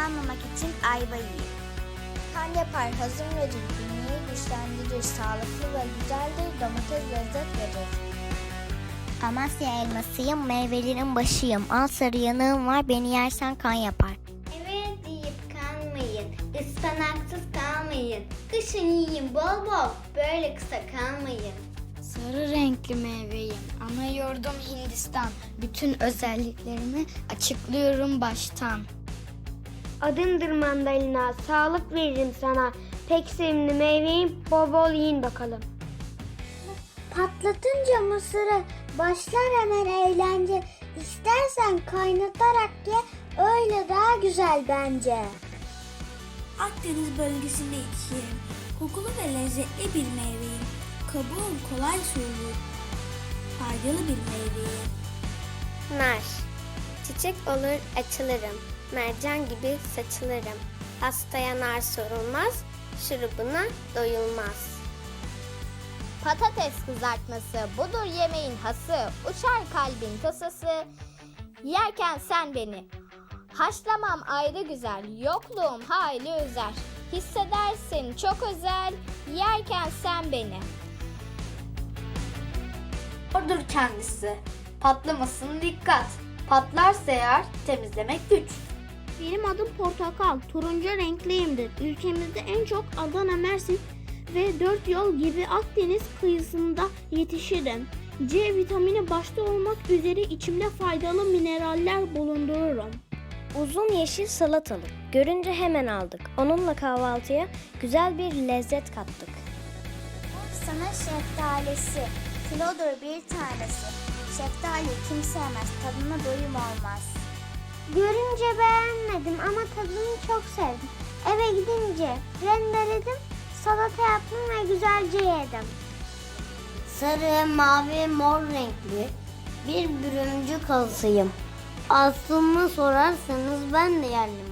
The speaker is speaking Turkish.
yaşlanmamak için ayva yiyin. Kan yapar, hazım verir, bünyeyi güçlendirir, sağlıklı ve güzeldir, domates lezzet verir. Amasya elmasıyım, meyvelerin başıyım. Al sarı yanığım var, beni yersen kan yapar. Evet deyip kanmayın, ıspanaksız kalmayın. Kışın yiyin bol bol, böyle kısa kalmayın. Sarı renkli meyveyim. Ana yurdum Hindistan. Bütün özelliklerimi açıklıyorum baştan. Adımdır mandalina, sağlık veririm sana. Pek sevimli meyveyim, bol bol yiyin bakalım. Patlatınca mısırı başlar hemen eğlence. İstersen kaynatarak ye, öyle daha güzel bence. Akdeniz bölgesinde yetişirim. Kokulu ve lezzetli bir meyveyim. Kabuğum kolay soyulur. Faydalı bir meyveyim. Nar. Çiçek olur açılırım. Mercan gibi saçılırım. Hastaya nar sorulmaz, şurubuna doyulmaz. Patates kızartması budur yemeğin hası. Uçar kalbin tasası. Yerken sen beni. Haşlamam ayrı güzel. Yokluğum hayli özer. Hissedersin çok özel. Yerken sen beni. Ordur kendisi. Patlamasın dikkat. Patlarsa eğer temizlemek güç. Benim adım Portakal, turuncu renkliyimdir. Ülkemizde en çok Adana, Mersin ve Dört Yol gibi Akdeniz kıyısında yetişirim. C vitamini başta olmak üzere içimde faydalı mineraller bulundururum. Uzun yeşil salatalık. Görünce hemen aldık. Onunla kahvaltıya güzel bir lezzet kattık. Sana şeftalisi. Kilodur bir tanesi. Şeftali kim sevmez. Tadına doyum olmaz. Görünce beğenmedim ama tadını çok sevdim. Eve gidince rendeledim, salata yaptım ve güzelce yedim. Sarı, mavi, mor renkli bir bürümcü kazısıyım. Aslını sorarsanız ben de yerli